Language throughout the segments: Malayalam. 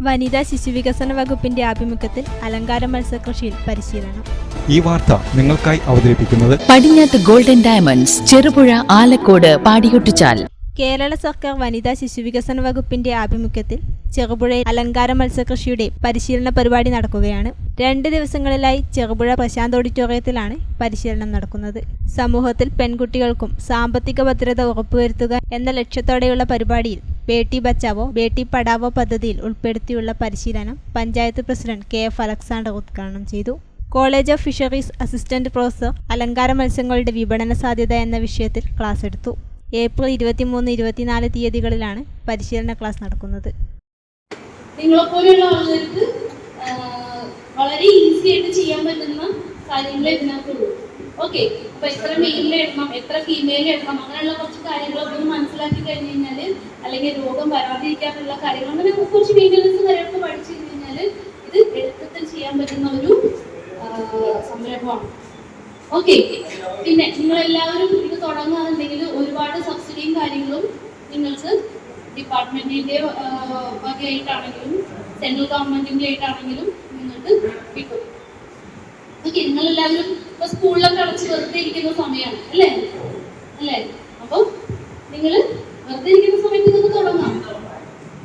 വനിതാ ശിശുവികസന വകുപ്പിന്റെ ആഭിമുഖ്യത്തിൽ അലങ്കാര മത്സ്യകൃഷിയിൽ പരിശീലനം. ഈ വാർത്ത നിങ്ങൾക്കായി അവതരിപ്പിക്കുന്നത് പടിഞ്ഞാത്ത് ഗോൾഡൻ ഡയമണ്ട്സ് ചെറുപുഴ ആലക്കോട് പാടിയൊട്ടിച്ചാൽ കേരള സർക്കാർ വനിതാ ശിശുവികസന വകുപ്പിന്റെ ആഭിമുഖ്യത്തിൽ ചെറുപുഴയിൽ അലങ്കാര മത്സ്യകൃഷിയുടെ പരിശീലന പരിപാടി നടക്കുകയാണ്. രണ്ട് ദിവസങ്ങളിലായി ചെറുപുഴ പ്രശാന്ത് ഓഡിറ്റോറിയത്തിലാണ് പരിശീലനം നടക്കുന്നത്. സമൂഹത്തിൽ പെൺകുട്ടികൾക്കും സാമ്പത്തിക ഭദ്രത ഉറപ്പുവരുത്തുക എന്ന ലക്ഷ്യത്തോടെയുള്ള പരിപാടിയിൽ ബേട്ടി ബച്ചാവോ ബേട്ടി പഠാവോ പദ്ധതിയിൽ ഉൾപ്പെടുത്തിയുള്ള പരിശീലനം panchayat president K F Alexander ഉദ്ഘാടനം ചെയ്തു. College of fisheries assistant professor അലങ്കാര മത്സ്യങ്ങളുടെ വിപണന സാധ്യത എന്ന വിഷയത്തിൽ ക്ലാസ് എടുത്തു. ഏപ്രിൽ ഇരുപത്തിമൂന്ന് ഇരുപത്തിനാല് തീയതികളിലാണ് പരിശീലന ക്ലാസ് നടക്കുന്നത്. നിങ്ങളെപ്പോലെയുള്ള ആളുകൾക്ക് വളരെ ഈസി ആയിട്ട് ചെയ്യാൻ പറ്റുന്ന കാര്യങ്ങളെ ഇതിനകത്തുള്ളൂ ഓക്കെ അപ്പൊ എത്ര മെയിലിൽ എഴുതണം എത്ര ഫീമെയിൽ എഴുതണം അങ്ങനെയുള്ള കുറച്ച് കാര്യങ്ങളൊക്കെ ഒന്ന് മനസ്സിലാക്കി കഴിഞ്ഞു കഴിഞ്ഞാൽ അല്ലെങ്കിൽ രോഗം വരാതിരിക്കാനുള്ള കാര്യങ്ങൾ അങ്ങനെ കുറച്ച് മെയിന്റനൻസ് കാര്യങ്ങളൊക്കെ പഠിച്ചു കഴിഞ്ഞാൽ ഇത് എളുപ്പത്തിൽ ചെയ്യാൻ പറ്റുന്ന ഒരു സംരംഭമാണ്. ഓക്കെ പിന്നെ നിങ്ങൾ എല്ലാവരും ഇത് തുടങ്ങുകയാണെന്നുണ്ടെങ്കിൽ ഒരുപാട് സബ്സിഡിയും കാര്യങ്ങളും നിങ്ങൾക്ക് ഡിപ്പാർട്ട്മെന്റിന്റെ വകയായിട്ടാണെങ്കിലും സെൻട്രൽ ഗവൺമെന്റിന്റെ ആയിട്ടാണെങ്കിലും നിങ്ങൾക്ക് കിട്ടും. ഓക്കെ നിങ്ങൾ എല്ലാവരും ഇപ്പൊ സ്കൂളിലൊക്കെ അടച്ച് വെറുതെ ഇരിക്കുന്ന സമയമാണ് അല്ലേ? അല്ലേ? അപ്പൊ നിങ്ങൾ വെറുതെ ഇരിക്കുന്ന സമയത്ത് ഇതൊക്കെ തുടങ്ങാം.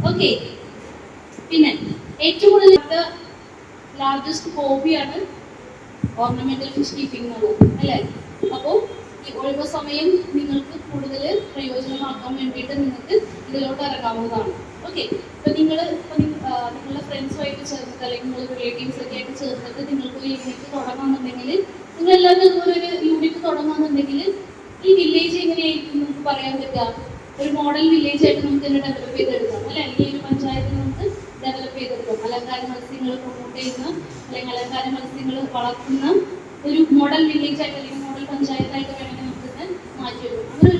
ഓക്കെ. പിന്നെ ഏറ്റവും കൂടുതൽ ലാർജസ്റ്റ് ഹോബിയാണ് ഓർണമെന്റൽ ഫിഷ് കീപ്പിംഗ് എന്നുള്ളത് അല്ലേ? അപ്പോൾ ഈ ഒഴിവ് സമയം നിങ്ങൾക്ക് കൂടുതൽ പ്രയോജനമാക്കാൻ വേണ്ടിയിട്ട് നിങ്ങൾക്ക് ഇതിലോട്ട് ഇറങ്ങാവുന്നതാണ്. ഓക്കെ ഇപ്പൊ നിങ്ങൾ ഇപ്പൊ നിങ്ങളുടെ ഫ്രണ്ട്സുമായിട്ട് ചേർന്നിട്ട് അല്ലെങ്കിൽ നിങ്ങളുടെ റിലേറ്റീവ്സ് ഒക്കെ ആയിട്ട് ചേർന്നിട്ട് നിങ്ങൾക്ക് ഒരു യൂണിറ്റ് തുടങ്ങാന്നുണ്ടെങ്കിൽ നിങ്ങൾ എല്ലാവരും ഇതുപോലെ ഒരു യൂണിറ്റ് തുടങ്ങാന്നുണ്ടെങ്കിൽ ഈ വില്ലേജ് എങ്ങനെയായിരിക്കും നമുക്ക് പറയാൻ പറ്റുക? ഒരു മോഡൽ വില്ലേജ് ആയിട്ട് നമുക്ക് തന്നെ ഡെവലപ്പ് ചെയ്തെടുക്കാം അല്ലെ? അല്ലെങ്കിൽ ഒരു പഞ്ചായത്തിൽ നമുക്ക് ഡെവലപ്പ് ചെയ്തെടുക്കാം. അലങ്കാര മത്സ്യങ്ങൾ പ്രൊമോട്ട് ചെയ്യുന്ന അല്ലെങ്കിൽ അലങ്കാര മത്സ്യങ്ങൾ വളർത്തുന്ന ഒരു മോഡൽ വില്ലേജ് ആയിട്ട് അല്ലെങ്കിൽ മോഡൽ പഞ്ചായത്തായിട്ട് വേണമെങ്കിൽ നമുക്ക് ഇതിനെ മാറ്റിയെടുക്കാം അങ്ങനെ ഒരു